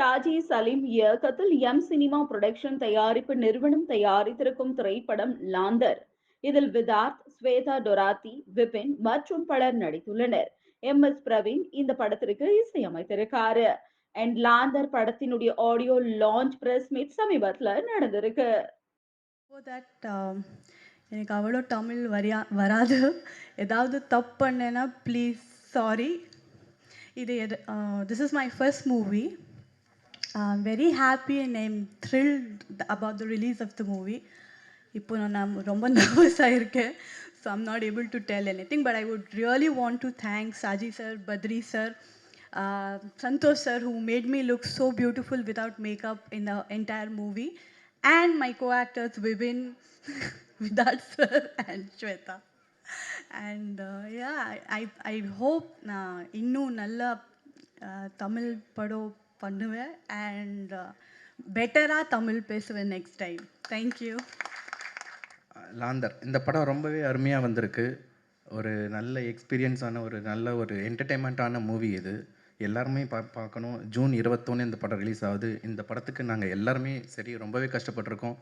ஷாஜி சலீம் இயக்கத்தில் M cinema production தயாரிப்பு நிறுவனம் தயாரித்திருக்கும் திரைப்படம் லாந்தர். இதில் விதார்த் ஸ்வேதா டொராத்தி விபின் மற்றும் பலர் நடித்துள்ளனர். எம் எஸ் பிரவீன் இந்த படத்திற்கு இசையமைத்திருக்காரு. அண்ட் லாந்தர் படத்தினுடைய ஆடியோ லான்ச் பிரஸ் மீட் சமீபத்தில் நடந்திருக்கு. தட் um, எனக்கு அவ்வளோ தமிழ் வரியா வராது. ஏதாவது தப்பு பண்ணேன்னா ப்ளீஸ் சாரி இது எது this is my first movie I'm very happy and I'm thrilled about the release of the movie இப்போ நான் ரொம்ப நர்வஸாக இருக்கேன் so I'm not able to tell anything but I would really want to thank Saji sir Badri sir Santosh sir who made me look so beautiful without makeup in the entire movie and my co-actors Vibin, Vidart sir and Shweta. And uh, yeah, I, I, I hope நான் இன்னும் நல்லா uh, Tamil படம் பண்ணுவேன். And பெட்டராக uh, Tamil பேசுவேன் next time thank you லாந்தர் இந்த படம் ரொம்பவே அருமையாக வந்திருக்கு. ஒரு நல்ல எக்ஸ்பீரியன்ஸான ஒரு நல்ல ஒரு என்டர்டெயின்மெண்ட்டான மூவி இது. எல்லாருமே பா பார்க்கணும். ஜூன் இருபத்தொன்று இந்த படம் ரிலீஸ் ஆகுது. இந்த படத்துக்கு நாங்கள் எல்லாருமே சரி ரொம்பவே கஷ்டப்பட்டிருக்கோம்.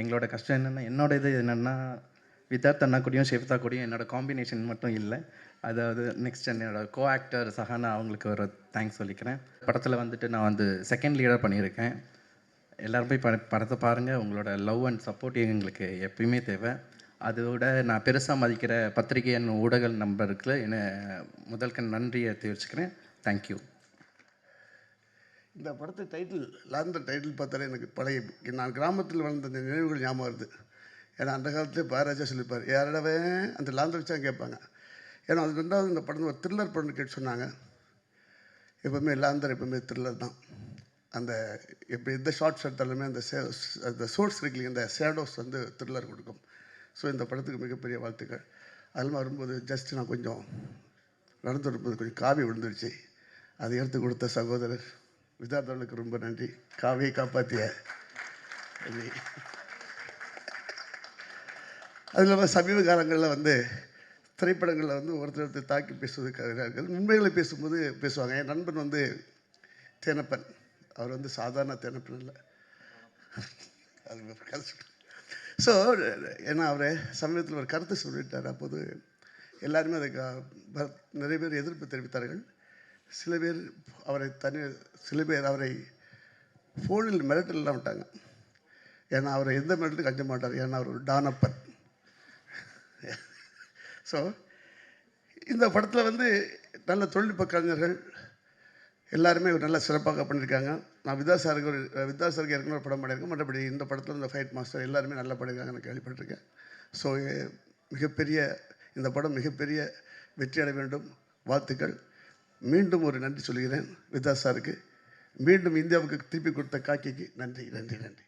எங்களோட கஷ்டம் என்னென்னா என்னோட இது என்னென்னா விதார்த் அண்ணா கூடயும் ஷெஃப்தா கூடயும் என்னோட காம்பினேஷன் மட்டும் இல்லை. அதாவது நெக்ஸ்ட் என்னோடய கோ ஆக்டர் சஹானா அவங்களுக்கு ஒரு தேங்க்ஸ் சொல்லிக்கிறேன். படத்தில் வந்துட்டு நான் வந்து செகண்ட் லீடர் பண்ணியிருக்கேன். எல்லோரும் போய் பட படத்தை பாருங்கள் உங்களோட லவ் அண்ட் சப்போர்ட் எங்களுக்கு எப்பயுமே தேவை. அதோட நான் பெருசாக மதிக்கிற பத்திரிகை என் ஊடக நம்பருக்கு என்ன முதல்க நன்றியை தெரிவிச்சுக்கிறேன். தேங்க்யூ இந்த படத்து டைட்டில் லாந்த டைட்டில் பார்த்தாலே எனக்கு பழைய நான் கிராமத்தில் வளர்ந்த நினைவுகள் ஞாபகம் வருது. ஏன்னா அந்த காலத்துலேயே பாராஜா சொல்லியிருப்பார் யாரிடவே அந்த லாந்த வச்சா கேட்பாங்க. ஏன்னா அது ரெண்டாவது இந்த படம் ஒரு த்ரில்லர் படம்னு கேட்டு சொன்னாங்க. எப்போவுமே லாந்தர் எப்போவுமே த்ரில்லர் தான். அந்த எப்படி எந்த ஷார்ட்ஸ் எடுத்தாலுமே அந்த சே அந்த சோர்ஸ் இருக்குல்லைங்க அந்த ஷேடோஸ் வந்து த்ரில்லர் கொடுக்கும். ஸோ இந்த படத்துக்கு மிகப்பெரிய வாழ்த்துக்கள். அதில் வரும்போது ஜஸ்ட் நான் கொஞ்சம் நடந்து வரும்போது கொஞ்சம் காவி விழுந்துருச்சு. அதை எடுத்து கொடுத்த சகோதரர். விதார்த்தவர்களுக்கு ரொம்ப நன்றி. காவியை காப்பாற்றிய நன்றி. அது இல்லாமல் சமீப காலங்களில் வந்து திரைப்படங்களில் வந்து ஒருத்தர் ஒருத்தர் தாக்கி பேசுவதற்காக உண்மைகளை பேசும்போது பேசுவாங்க. என் நண்பன் வந்து தேனப்பன். அவர் வந்து சாதாரண தேனப்பன் இல்லை. அது ஸோ ஏன்னா அவர் சமீபத்தில் ஒரு கருத்து சொல்லிட்டார். அப்போது எல்லாருமே அதுக்கு நிறைய பேர் எதிர்ப்பு தெரிவித்தார்கள். சில பேர் அவரை தனி சில பேர் அவரை ஃபோனில் மிரட்டலாம் விட்டாங்க. ஏன்னா அவரை எந்த மிரட்டலுக்கு கஞ்ச மாட்டார். ஏன்னா அவர் டானப்பன். ஸோ இந்த படத்தில் வந்து நல்ல தொழில்நுட்ப கலைஞர்கள் எல்லாருமே ஒரு நல்ல சிறப்பாக பண்ணியிருக்காங்க. நான் விதா சாருக்கு ஒரு விதா சாருக்கு ஏற்கனவே ஒரு படம் பண்ணியிருக்கேன். மற்றபடி இந்த படத்தில் இந்த ஃபைட் மாஸ்டர் எல்லாருமே நல்லா பண்ணியிருக்காங்க நான் கேள்விப்பட்டிருக்கேன். ஸோ மிகப்பெரிய இந்த படம் மிகப்பெரிய வெற்றி அடைய வேண்டும். வாழ்த்துக்கள். மீண்டும் ஒரு நன்றி சொல்கிறேன் விதா சாருக்கு. மீண்டும் இந்தியாவுக்கு திருப்பி கொடுத்த காக்கிக்கு நன்றி நன்றி நன்றி.